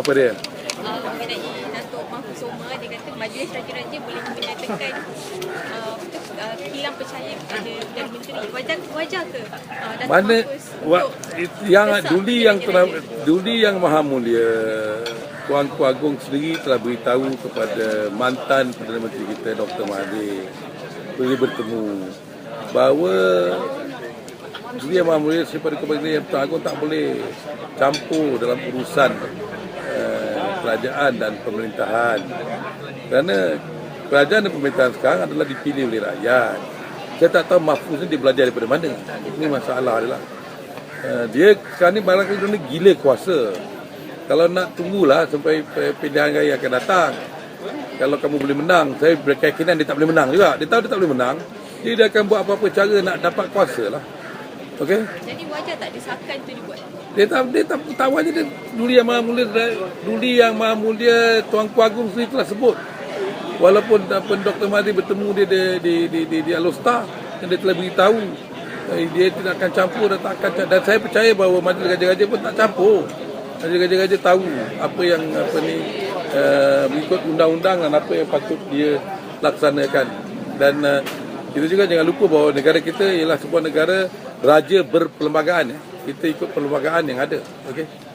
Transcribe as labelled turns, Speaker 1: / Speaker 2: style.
Speaker 1: Apa dia?
Speaker 2: uh, mengenai Datuk Mahfuz Omar dia kata majlis raja-raja boleh menyatakan uh, uh, hilang percaya kepada Perdana Menteri wajar wajar ke uh, Datuk
Speaker 1: Mana
Speaker 2: Mahfuz
Speaker 1: wa, yang duli yang telah duli yang maha mulia Tuanku Agong sendiri telah beritahu kepada mantan Perdana Menteri kita Dr. Mahathir boleh bertemu bahawa Duli yang daripada kepada yang Tuan Agong tak boleh campur dalam urusan uh, kerajaan dan pemerintahan kerana kerajaan dan pemerintahan sekarang adalah dipilih oleh rakyat saya tak tahu Mahfuz ni dia belajar daripada mana ini masalah adalah Uh, dia sekarang ni barangkali dia gila kuasa. Kalau nak tunggulah sampai pilihan raya akan datang. Kalau kamu boleh menang, saya berkeyakinan dia tak boleh menang juga. Dia tahu dia tak boleh menang. Dia akan buat apa-apa cara nak dapat kuasa lah. Okey?
Speaker 2: jadi wajar tak desakan tu dibuat
Speaker 1: Dia tak dia tak tahu dia duli yang maha mulia duli yang maha mulia Tuanku Agong sendiri telah sebut. Walaupun apa Dr. Mahdi bertemu dia di di di di, di Alostar dan dia telah beritahu eh, dia tidak akan campur dan tak akan dan saya percaya bahawa majlis raja-raja pun tak campur. Majlis raja-raja tahu apa yang apa ni uh, mengikut undang-undang dan apa yang patut dia laksanakan. Dan uh, kita juga jangan lupa bahawa negara kita ialah sebuah negara raja berperlembagaan ya. Kita ikut perlembagaan yang ada. Okey.